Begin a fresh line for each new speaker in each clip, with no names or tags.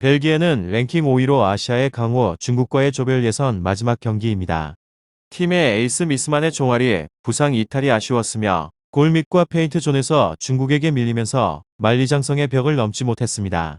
벨기에는 랭킹 5위로 아시아의 강호 중국과의 조별 예선 마지막 경기입니다. 팀의 에이스 미스만의 종아리 부상 이탈이 아쉬웠으며 골밑과 페인트 존에서 중국에게 밀리면서 만리장성의 벽을 넘지 못했습니다.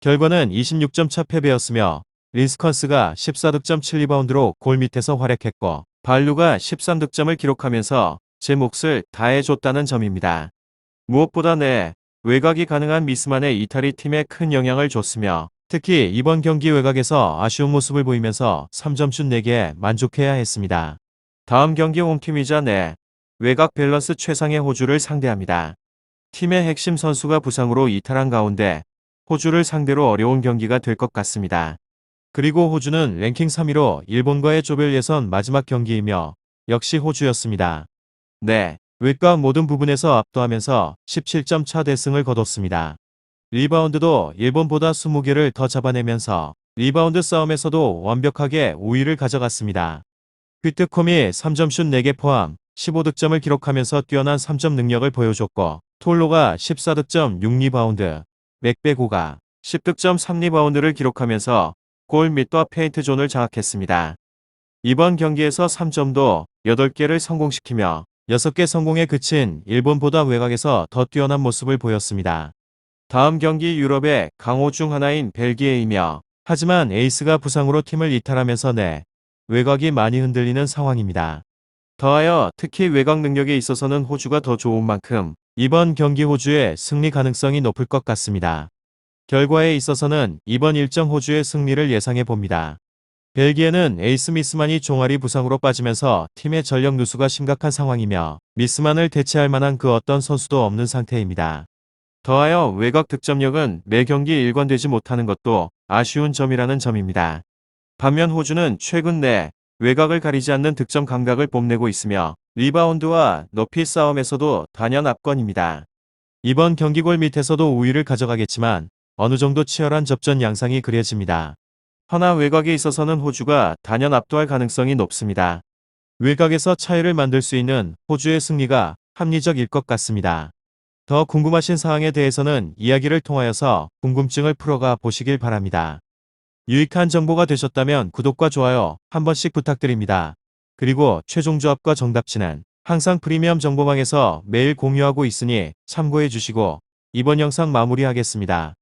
결과는 26점 차 패배였으며 린스컨스가 14득점 7리바운드로 골밑에서 활약했고 발루가 13득점을 기록하면서 제 몫을 다해줬다는 점입니다. 무엇보다 내 외곽이 가능한 미스만의 이탈이 팀에 큰 영향을 줬으며 특히 이번 경기 외곽에서 아쉬운 모습을 보이면서 3점슛 4개 만족해야 했습니다. 다음 경기 홈팀이자 내 외곽 밸런스 최상의 호주를 상대합니다. 팀의 핵심 선수가 부상으로 이탈한 가운데 호주를 상대로 어려운 경기가 될 것 같습니다. 그리고 호주는 랭킹 3위로 일본과의 조별 예선 마지막 경기이며 역시 호주였습니다. 네, 외곽 모든 부분에서 압도하면서 17점 차 대승을 거뒀습니다. 리바운드도 일본보다 20개를 더 잡아내면서 리바운드 싸움에서도 완벽하게 우위를 가져갔습니다. 휘트콤이 3점슛 4개 포함 15득점을 기록하면서 뛰어난 3점 능력을 보여줬고 톨로가 14득점 6리바운드, 맥베고가 10득점 3리바운드를 기록하면서 골 밑과 페인트 존을 장악했습니다. 이번 경기에서 3점도 8개를 성공시키며 6개 성공에 그친 일본보다 외곽에서 더 뛰어난 모습을 보였습니다. 다음 경기 유럽의 강호 중 하나인 벨기에이며 하지만 에이스가 부상으로 팀을 이탈하면서 내 외곽이 많이 흔들리는 상황입니다. 더하여 특히 외곽 능력에 있어서는 호주가 더 좋은 만큼 이번 경기 호주의 승리 가능성이 높을 것 같습니다. 결과에 있어서는 이번 일정 호주의 승리를 예상해 봅니다. 벨기에는 에이스 미스만이 종아리 부상으로 빠지면서 팀의 전력 누수가 심각한 상황이며 미스만을 대체할 만한 그 어떤 선수도 없는 상태입니다. 더하여 외곽 득점력은 매 경기 일관되지 못하는 것도 아쉬운 점이라는 점입니다. 반면 호주는 최근 내 외곽을 가리지 않는 득점 감각을 뽐내고 있으며 리바운드와 높이 싸움에서도 단연 압권입니다. 이번 경기골 밑에서도 우위를 가져가겠지만 어느 정도 치열한 접전 양상이 그려집니다. 허나 외곽에 있어서는 호주가 단연 압도할 가능성이 높습니다. 외곽에서 차이를 만들 수 있는 호주의 승리가 합리적일 것 같습니다. 더 궁금하신 사항에 대해서는 이야기를 통하여서 궁금증을 풀어가 보시길 바랍니다. 유익한 정보가 되셨다면 구독과 좋아요 한 번씩 부탁드립니다. 그리고 최종 조합과 정답치는 항상 프리미엄 정보방에서 매일 공유하고 있으니 참고해 주시고 이번 영상 마무리하겠습니다.